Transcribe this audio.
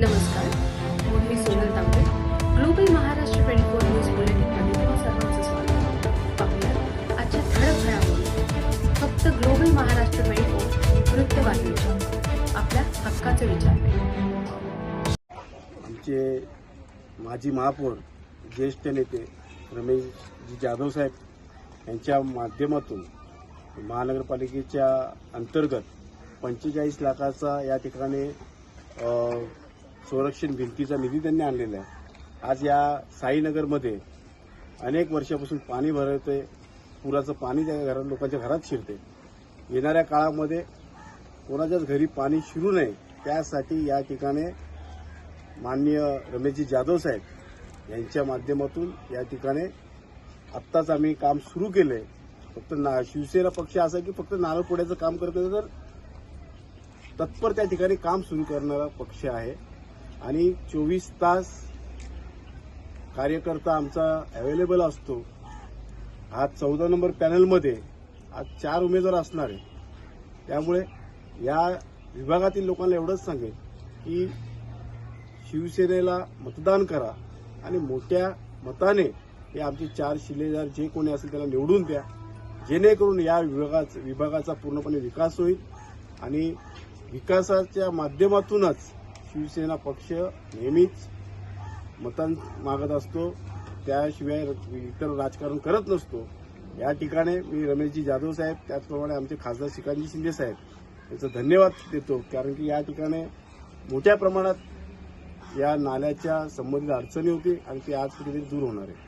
नमस्कार. मी Sonal Tambe. Global Maharashtra twenty four news बुलेटिनमध्ये तुम्हा सर्वांचं स्वागत पाहूया आजच्या ठळक घडामोडी. फक्त ग्लोबल महाराष्ट्र ट्वेंटी फोर वृत्तवाहिनीच्या. आपल्या हक्काचे विचार आमचे माजी महापौर ज्येष्ठ नेते रमेशजी जाधव साहेब यांच्या माध्यमातून महानगरपालिकेच्या अंतर्गत पंचेचाळीस लाखाचा या ठिकाणी संरक्षण भिंतीचा निधी त्यांनी आणलेला आहे. आज या साईनगरमध्ये अनेक वर्षापासून पाणी भरते पुराचं पाणी त्या घरात लोकांच्या घरात शिरते येणाऱ्या काळामध्ये कोणाच्याच घरी पाणी शिरू नये त्यासाठी या ठिकाणी माननीय रमेशजी जाधव साहेब यांच्या माध्यमातून या ठिकाणी आत्ताच आम्ही काम सुरू केलं आहे फक्त ना शिवसेना पक्ष असा आहे की फक्त नारळपोड्याचं काम करत तर तत्पर त्या ठिकाणी काम सुरू करणारा पक्ष आहे. आणि चोवीस तास कार्यकर्ता आमचा अवेलेबल असतो. आज चौदा नंबर पॅनलमध्ये आज चार उमेदवार असणार आहे त्यामुळे या विभागातील लोकांना एवढंच सांगेल की शिवसेनेला मतदान करा आणि मोठ्या मताने हे आमचे चार शिलेदार जे कोणी असेल त्याला निवडून द्या. जेणेकरून या विभागाचा विभागाचा पूर्णपणे विकास होईल आणि विकासाच्या माध्यमातूनच शिवसेना पक्ष नेहमीच मतां मागत असतो. त्याशिवाय इतर राजकारण करत नसतो. या ठिकाणी मी रमेशजी जाधव साहेब त्याचप्रमाणे आमचे खासदार श्रीकांतजी शिंदे साहेब याचं धन्यवाद देतो. कारण की या ठिकाणी मोठ्या प्रमाणात या नाल्याच्या संबंधित अडचणी होती आणि ती आज कुठेतरी दूर होणार आहे.